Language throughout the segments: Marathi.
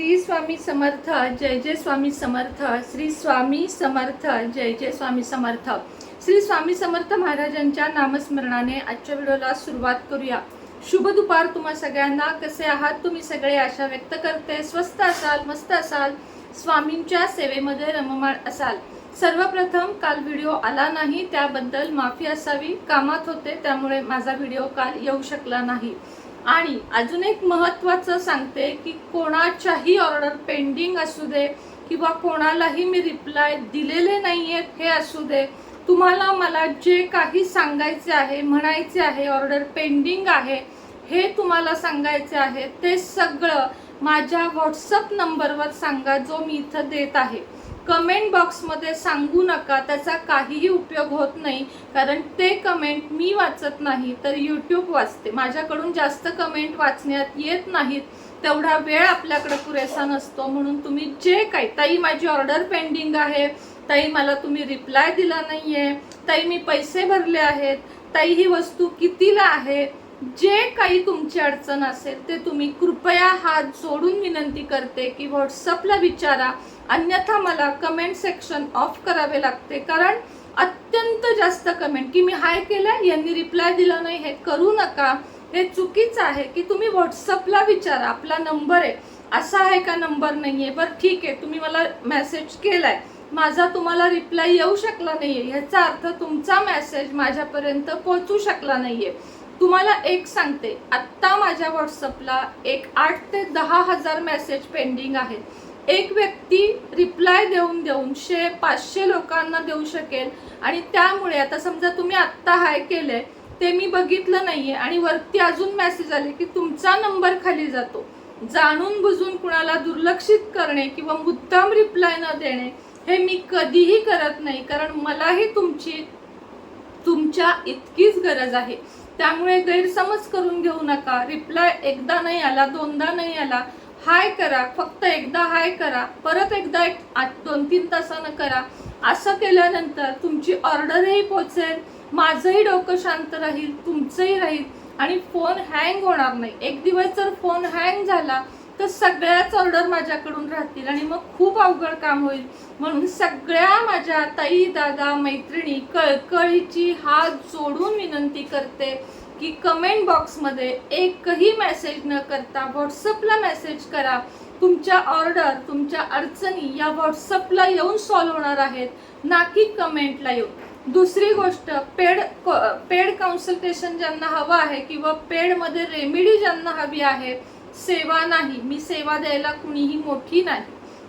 श्री स्वामी समर्थ जय जय स्वामी समर्थ श्री स्वामी समर्थ जय जय स्वामी समर्थ. श्री स्वामी समर्थ महाराजांच्या नामस्मरणाने आजच्या व्हिडिओला सुरुवात करूया. शुभ दुपार तुम्हा सगळ्यांना. कसे आहात तुम्ही सगळे? आशा व्यक्त करते. स्वस्त असाल मस्त असाल. स्वामींच्या सेवेमध्ये रममाण असाल. सर्वप्रथम काल व्हिडिओ आला नाही त्याबद्दल माफी असावी. कामात होते त्यामुळे माझा व्हिडिओ काल येऊ शकला नाही. आणि अजून एक महत्त्वाचं सांगते की कोणाच्याही ऑर्डर पेंडिंग असू दे किंवा कोणालाही मी रिप्लाय दिलेले नाही आहेत हे असू दे. तुम्हाला मला जे काही सांगायचे आहे म्हणायचे आहे ऑर्डर पेंडिंग आहे हे तुम्हाला सांगायचे आहे ते सगळं माझ्या व्हॉट्सअप नंबरवर सांगा जो मी इथं देत आहे. कमेंट बॉक्समध्ये सांगू नका त्याचा काहीही उपयोग होत नाही. कारण ते कमेंट मी वाचत नाही तर यूट्यूब वाचते. माझ्याकडून जास्त कमेंट वाचण्यात येत नाहीत. तेवढा वेळ आपल्याकडे पुरेसा नसतो. म्हणून तुम्ही जे काही ताई माझी ऑर्डर पेंडिंग आहे. ताई मला तुम्ही रिप्लाय दिला नाही आहे ताई मी पैसे भरले आहेत. ताई ही वस्तू कितीला आहे? जे काही तुमची अडचण असेल ते तुम्ही कृपया हात जोडून विनंती करते की व्हॉट्सअपला विचारा. अन्यथा मला कमेंट सेक्शन ऑफ करावे लागते. कारण अत्यंत जास्त कमेंट की मी हाय केलं यांनी रिप्लाय दिला नाही हे करू नका. हे चुकीचं आहे की तुम्ही व्हॉट्सअपला विचारा. आपला नंबर आहे. असा आहे का नंबर नाही आहे बरं ठीक आहे. तुम्ही मला मेसेज केलाय. माझा तुम्हाला रिप्लाय येऊ शकला नाहीये. ह्याचा अर्थ तुमचा मेसेज माझ्यापर्यंत पोहोचू शकला नाहीये. तुम्हाला एक सांगते. आत्ता माझ्या व्हॉट्सअपला एक आठ ते दहा हजार मेसेज पेंडिंग आहेत. एक व्यक्ती रिप्लाय देऊन देऊन शे पाचशे लोकांना देऊ शकेल आणि त्यामुळे आता समजा तुम्ही आत्ता हाय केले ते मी बघितलं नाही आहे आणि वरती अजून मेसेज आले की तुमचा नंबर खाली जातो. जाणून बुजून कुणाला दुर्लक्षित करणे किंवा मुद्दाम रिप्लाय न देणे हे मी कधीही करत नाही कारण मलाही तुमची तुमच्या इतकीच गरज आहे. त्यामुळे गैरसमज करून घेऊ नका. रिप्लाय एकदा नाही आला दोनदा नाही आला. हाय करा फक्त एकदा हाय करा. परत एकदा एक आठ दोन तीन तासानं करा. असं केल्यानंतर तुमची ऑर्डरही पोचेल. माझंही डोकं शांत राहील तुमचंही राहील. आणि फोन हँग होणार नाही. एक दिवस जर फोन हँग झाला तर सगळ्याच ऑर्डर माझ्याकडून राहतील आणि मग खूप अवघड काम होईल. म्हणून सगळ्या माझ्या ताई दादा मैत्रिणी कळकळीची हात जोडून विनंती करते की कमेंट बॉक्समध्ये एकही मेसेज न करता व्हॉट्सअपला मेसेज करा. तुमच्या ऑर्डर तुमच्या अडचणी या व्हॉट्सअपला येऊन सॉल्व्ह होणार आहेत ना की कमेंटला येऊन. दुसरी गोष्ट पेड पेड कन्सल्टेशन ज्यांना हवं आहे किंवा पेडमध्ये रेमेडी ज्यांना हवी आहे सेवा नाही मी सेवा द्यायला कुणीही मोठी नाही.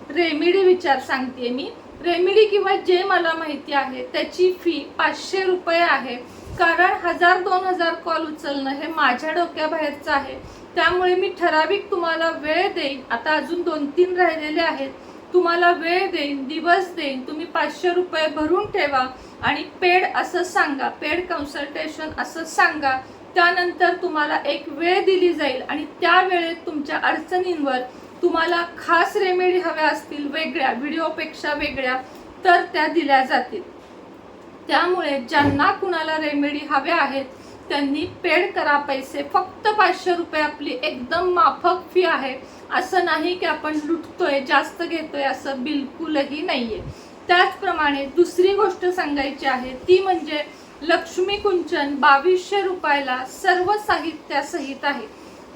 रेमिडी विचार सांगते मी. रेमिडी किंवा जे मला माहिती आहे त्याची फी पाचशे रुपये आहे. कारण हजार दोन हजार कॉल उचलणं हे माझ्या डोक्याबाहेरचं आहे. त्यामुळे मी ठराविक तुम्हाला वेळ देईन. आता अजून दोन तीन राहिलेले आहेत. तुम्हाला वेळ देईन दिवस देईन. तुम्ही पाचशे रुपये भरून ठेवा. आणि पेड असं सांगा. पेड कन्सल्टेशन असं सांगा. त्यानंतर तुम्हाला एक वेळ दिली जाईल आणि त्या वेळेत तुमच्या अडचणींवर तुम्हाला खास रेमेडी हव्या असतील वेगळ्या व्हिडिओपेक्षा वेगळ्या तर त्या दिल्या जातील. त्यामुळे ज्यांना कुणाला रेमेडी हव्या आहेत त्यांनी पेड करा पैसे. फक्त पाचशे रुपये आपली एकदम माफक फी आहे. असं नाही की आपण लुटतोय जास्त घेतोय असं बिलकुलही नाही आहे त्याचप्रमाणे दुसरी गोष्ट सांगायची आहे ती म्हणजे लक्ष्मी कुंचन बावीसशे रुपयाला सर्व साहित्यासहित आहे.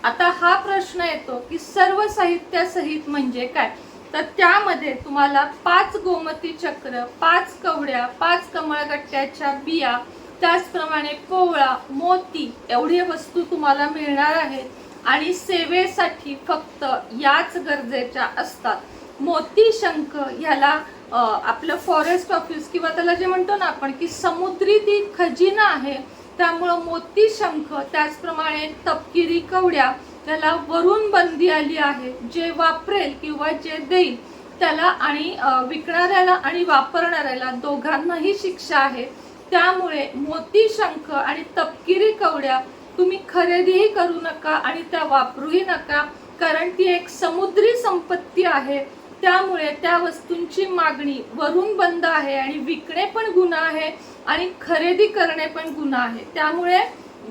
आता हा प्रश्न येतो की सर्व साहित्यासहित म्हणजे काय? तर त्यामध्ये तुम्हाला पाच गोमती चक्र पाच कवड्या पाच कमळगट्ट्याच्या बिया त्याचप्रमाणे कोवळा मोती एवढे वस्तू तुम्हाला मिळणार आहेत आणि सेवेसाठी फक्त याच गरजेच्या असतात. मोती शंख ह्याला आपलं फॉरेस्ट ऑफिस किंवा त्याला जे म्हणतो ना आपण की समुद्री ती खजिना आहे त्यामुळं मोती शंख त्याचप्रमाणे तपकिरी कवड्या त्याला वरून बंदी आली आहे. जे वापरेल किंवा जे देईल त्याला आणि विकणाऱ्याला आणि वापरणाऱ्याला दोघांनाही शिक्षा आहे. त्यामुळे मोती शंख आणि तपकिरी कवड्या तुम्ही खरेदीही करू नका आणि त्या वापरूही नका कारण ती एक समुद्री संपत्ती आहे. त्यामुळे त्या वस्तूंची मागणी वरून बंद आहे आणि विकणे पण गुन्हा आहे आणि खरेदी करणे पण गुन्हा आहे. त्यामुळे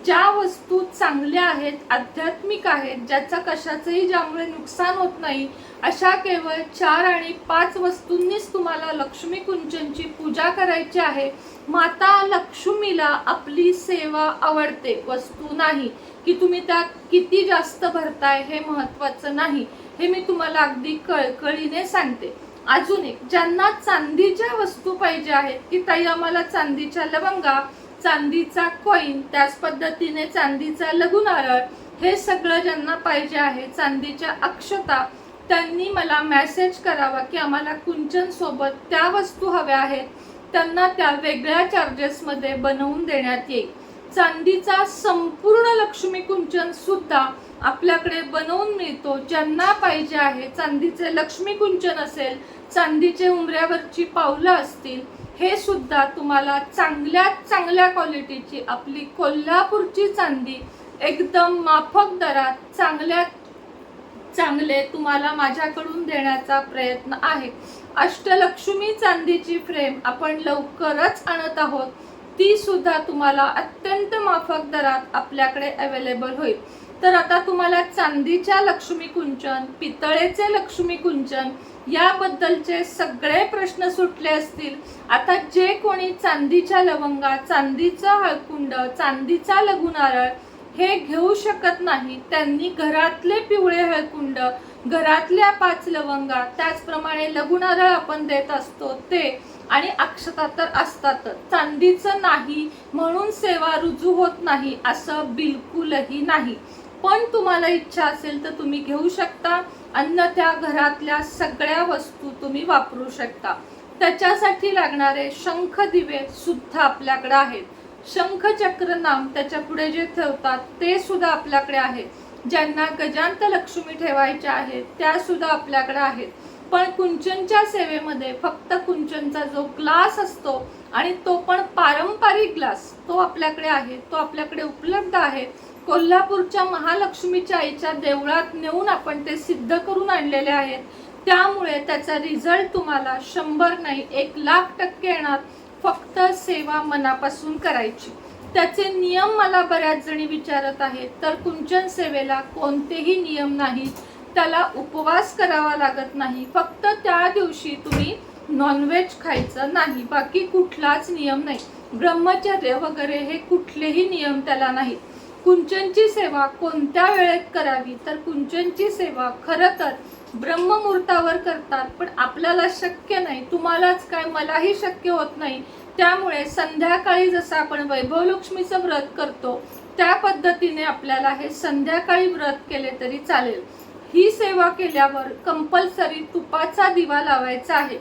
ज्या वस्तू चांगल्या आहेत आध्यात्मिक आहेत ज्याचं कशाचंही ज्यामुळे नुकसान होत नाही अशा केवळ चार आणि पाच वस्तूंनीच तुम्हाला लक्ष्मी कुंचनची पूजा करायची आहे. माता लक्ष्मीला आपली सेवा आवडते. वस्तू नाही की तुम्ही त्यात किती जास्त भरताय हे महत्वाचं नाही. हे मी तुम्हाला अगदी कळकळीने सांगते. अजून एक ज्यांना चांदीच्या वस्तू पाहिजे आहेत की ताई आम्हाला चांदीच्या लवंगा चांदीचा कॉईन त्याच पद्धतीने चांदीचा लघुनारळ हे सगळं ज्यांना पाहिजे आहे चांदीच्या अक्षता त्यांनी मला मॅसेज करावा की आम्हाला कुंचन सोबत त्या वस्तू हव्या आहेत. त्यांना त्या वेगळ्या चार्जेसमध्ये बनवून देण्यात येईल. चांदीचा संपूर्ण लक्ष्मी कुंचन सुद्धा आपल्याकडे बनवून मिळतो. ज्यांना पाहिजे आहे चांदीचे लक्ष्मी कुंचन असेल चांदीचे उमऱ्यावरची पावलं असतील हे सुद्धा तुम्हाला चांगल्यात चांगल्या क्वालिटीची आपली कोल्हापूरची चांदी एकदम माफक दरात चांगल्यात चांगले तुम्हाला माझ्याकडून देण्याचा प्रयत्न आहे. अष्टलक्ष्मी चांदीची फ्रेम आपण लवकरच आणत आहोत. ती सुद्धा तुम्हाला अत्यंत माफक दरात आपल्याकडे अवेलेबल होईल. तर आता तुम्हाला चांदीच्या लक्ष्मी कुंचन पितळेचे लक्ष्मी कुंचन याबद्दलचे सगळे प्रश्न सुटले असतील. आता जे कोणी चांदीच्या लवंगा चांदीचा हळकुंड चांदीचा लघुनारळ हे घेऊ शकत नाही त्यांनी घरातले पिवळे हळकुंड घरातल्या पाच लवंगा त्याचप्रमाणे लघुनारळ आपण देत असतो ते आणि अक्षता तर असतातच. चांदीचं नाही म्हणून सेवा रुजू होत नाही असं बिलकुलही नाही. पण तुम्हाला इच्छा असेल तर तुम्ही घेऊ शकता अन्यथा घरातल्या सगळ्या वस्तू तुम्ही वापरू शकता. त्याच्यासाठी लागणारे शंख दिवे सुद्धा आपल्याकडे आहेत. शंख चक्र नाम त्याच्या पुढे जे ठेवतात ते सुद्धा आपल्याकडे आहेत ज्यांना गजांत लक्ष्मी ठेवायच्या आहेत त्या सुद्धा आपल्याकडे आहेत. पण कुंचनच्या सेवेमध्ये फक्त कुंचनचा जो ग्लास असतो आणि तो पण पारंपरिक ग्लास तो आपल्याकडे आहे तो आपल्याकडे उपलब्ध आहे. कोल्हापूरच्या महालक्ष्मीच्या आईच्या देवळात नेऊन आपण ते सिद्ध करून आणलेले आहेत. त्यामुळे त्याचा रिझल्ट तुम्हाला शंभर नाही एक लाख टक्के येणार फक्त सेवा मनापासून करायची. त्याचे नियम मला बऱ्याच जणी विचारत आहेत. तर कुंचन सेवेला कोणतेही नियम नाहीत. त्याला उपवास करावा लागत नाही. फक्त त्या दिवशी तुम्ही नॉनव्हेज खायचं नाही. बाकी कुठलाच नियम नाही. ब्रह्मचर्य वगैरे हे कुठलेही नियम त्याला नाहीत. कुंचनची सेवा कोणत्या वेळेत करावी? तर कुंचनची सेवा खरं तर ब्रह्ममुहूर्तावर करतात पण आपल्याला शक्य नाही. तुम्हालाच काय? मलाही शक्य होत नाही. त्यामुळे संध्याकाळी जसं आपण वैभवलक्ष्मीचं व्रत करतो त्या पद्धतीने आपल्याला हे संध्याकाळी व्रत केले तरी चालेल. ही सेवा केल्यावर कंपल्सरी तुपाचा दिवा लावायचा आहे.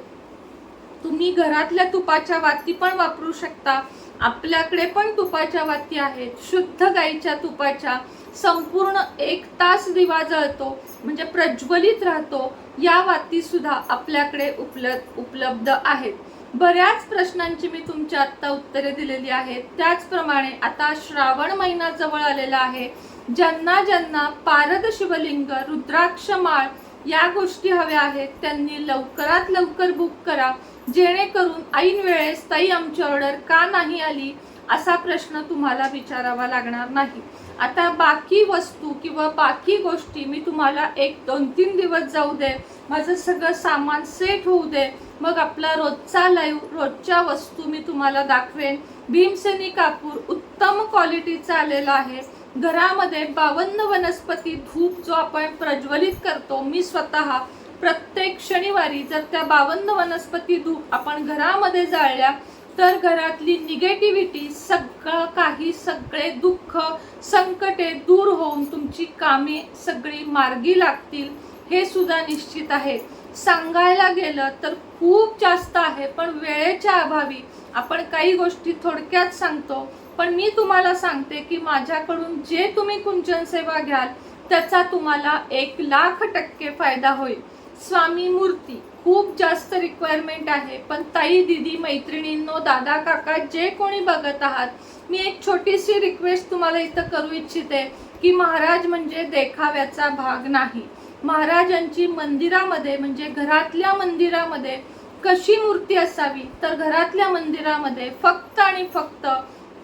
तुम्ही घरातल्या तुपाच्या वाती पण वापरू शकता. आपल्याकडे पण तुपाच्या वाती आहेत. शुद्ध गाईच्या तुपाच्या संपूर्ण एक तास दिवा जळतो म्हणजे प्रज्वलित राहतो. या वातीसुद्धा आपल्याकडे उपलब्ध उपलब्ध आहेत. बऱ्याच प्रश्नांची मी तुमच्या आत्ता उत्तरे दिलेली आहेत. त्याचप्रमाणे आता श्रावण महिना जवळ आलेला आहे. ज्यांना ज्यांना पारद शिवलिंग रुद्राक्ष माळ या गोष्टी हव्या आहेत त्यांनी लवकरात लवकर बुक करा. जेणेकरून ऐन वेळेस ताई आमची ऑर्डर का नाही आली असा प्रश्न तुम्हाला विचारावा लागणार नाही. आता बाकी वस्तू किंवा बाकी गोष्टी मी तुम्हाला एक दोन तीन दिवस जाऊ दे माझं सगळं सामान सेट होऊ दे मग आपला रोजचा लाईव्ह रोजच्या वस्तू मी तुम्हाला दाखवेन. भीमसेनी कापूर उत्तम क्वालिटीचा आलेला आहे. घरामध्ये बावन्न वनस्पती धूप जो आपण प्रज्वलित करतो मी स्वतः प्रत्येक शनिवारी जर त्या बावन्न वनस्पती धूप आपण घरामध्ये जाळल्या तर घरातली निगेटिव्हिटी सगळं काही सगळे दुःख संकटे दूर होऊन तुमची कामे सगळी मार्गी लागतील हे सुद्धा निश्चित आहे. सांगायला गेलं तर खूप जास्त आहे पण वेळेच्या अभावी. आपण काही गोष्टी थोडक्यात सांगतो पण मी तुम्हाला सांगते की माझ्याकडून जे तुम्ही कुंचन सेवा घ्याल त्याचा तुम्हाला एक लाख टक्के फायदा होईल. स्वामी मूर्ती. खूप जास्त रिक्वायरमेंट आहे. पण ताई दिदी मैत्रिणींनो दादा काका जे कोणी बघत आहात मी एक छोटीशी रिक्वेस्ट तुम्हाला इथं करू इच्छिते की महाराज म्हणजे देखाव्याचा भाग नाही. महाराजांची मंदिरामध्ये म्हणजे घरातल्या मंदिरामध्ये कशी मूर्ती असावी? तर घरातल्या मंदिरामध्ये फक्त आणि फक्त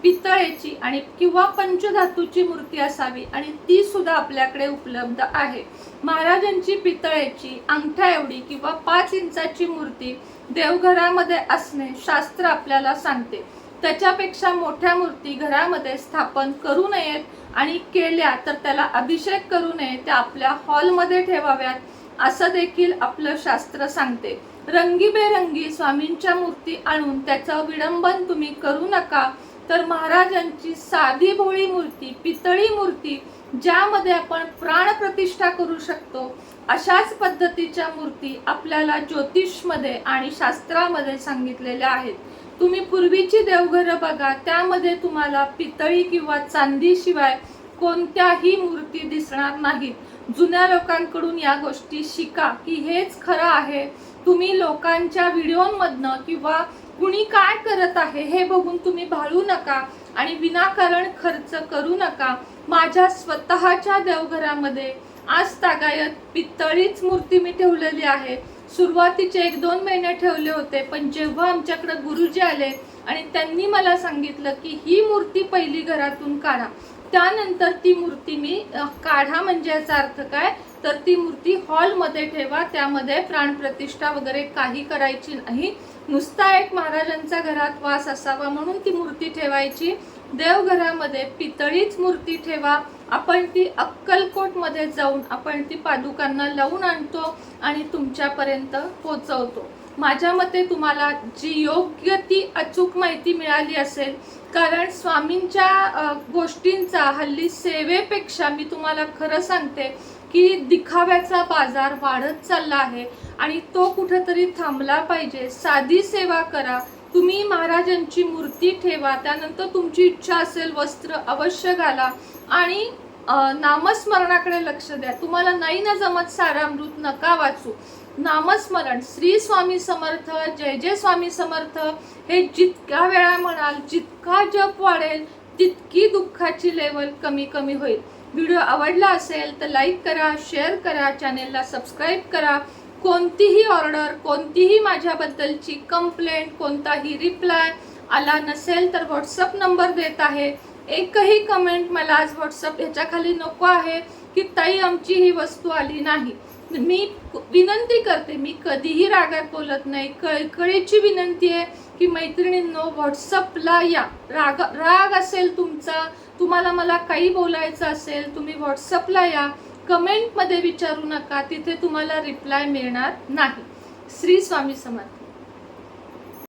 पितळेची आणि किंवा पंचधातूची मूर्ती असावी आणि ती सुद्धा आपल्याकडे उपलब्ध आहे. महाराजांची पितळेची अंगठ्या एवढी किंवा पाच इंचाची मूर्ती देवघरामध्ये असणे शास्त्र आपल्याला सांगते. त्याच्यापेक्षा मोठ्या मूर्ती घरामध्ये स्थापन करू नयेत आणि केल्या तर त्याला अभिषेक करू नये त्या आपल्या हॉलमध्ये ठेवाव्यात असं देखील आपलं शास्त्र सांगते. रंगीबेरंगी स्वामींच्या मूर्ती आणून त्याचं विडंबन तुम्ही करू नका तर महाराजांची साधी भोळी मूर्ती पितळी मूर्ती ज्यामध्ये आपण प्राणप्रतिष्ठा करू शकतो अशाच पद्धतीच्या मूर्ती आपल्याला ज्योतिषमध्ये आणि शास्त्रामध्ये सांगितलेल्या आहेत. तुम्ही पूर्वीची देवघरं बघा त्यामध्ये तुम्हाला पितळी किंवा चांदी शिवाय कोणत्याही मूर्ती दिसणार नाहीत. जुन्या लोकांकडून या गोष्टी शिका की हेच खरं आहे तुम्ही लोकांच्या व्हिडिओमधनं किंवा कुणी काय करत आहे हे बघून तुम्ही भाळू नका आणि विनाकारण खर्च करू नका. माझ्या स्वतःच्या देवघरामध्ये आज तागायत पितळीच मूर्ती मी ठेवलेली आहे. सुरुवातीचे एक दोन महिने ठेवले होते पण जेव्हा आमच्याकडे गुरुजी आले आणि त्यांनी मला सांगितलं की ही मूर्ती पहिली घरातून काढा त्यानंतर ती मूर्ती मी काढा म्हणजे याचा अर्थ काय? तर ती मूर्ती हॉलमध्ये ठेवा त्यामध्ये प्राणप्रतिष्ठा वगैरे काही करायची नाही. नुसता एक महाराजांचा घरात वास असावा म्हणून ती मूर्ती ठेवायची. देवघरामध्ये पितळीच मूर्ती ठेवा. आपण ती अक्कलकोटमध्ये जाऊन आपण ती पादुकांना लावून आणतो आणि तुमच्यापर्यंत पोचवतो. माझ्या मते तुम्हाला जी योग्य ती अचूक माहिती मिळाली असेल कारण स्वामींच्या गोष्टींचा हल्ली सेवेपेक्षा मी तुम्हाला खरं सांगते की दिखाव्याचा बाजार वाढत चालला आहे आणि तो कुठंतरी थांबला पाहिजे. साधी सेवा करा. तुम्ही महाराजांची मूर्ती ठेवा. त्यानंतर तुमची इच्छा असेल वस्त्र अवश्य घाला. आणि नामस्मरणाकडे लक्ष द्या. तुम्हाला नाही ना जमत सारामृत नका वाचू. नामस्मरण. श्री स्वामी समर्थ जय जय स्वामी समर्थ. हे जितक्या वेळा म्हणाल जितका जप वाढेल तितकी दुःखाची लेवल कमी कमी होईल. व्हिडिओ आवडला असेल तर लाईक करा शेअर करा चॅनेलला सबस्क्राईब करा. कोणतीही ऑर्डर कोणतीही माझ्याबद्दलची कंप्लेंट कोणताही रिप्लाय आला नसेल तर व्हॉट्सअप नंबर देत आहे. एकही कमेंट मला आज व्हॉट्सअप ह्याच्याखाली नको आहे की ताई आमची ही वस्तू आली नाही. मी विनंती करते मी कधीही रागात बोलत नाही. कळकळीची विनंती आहे की मैत्रिणींनो व्हॉट्सअपला या. राग राग असेल तुमचा तुम्हाला मला काही बोलायचं असेल तुम्ही व्हॉट्सअपला या. कमेंटमध्ये विचारू नका तिथे तुम्हाला रिप्लाय मिळणार नाही. श्री स्वामी समर्थ.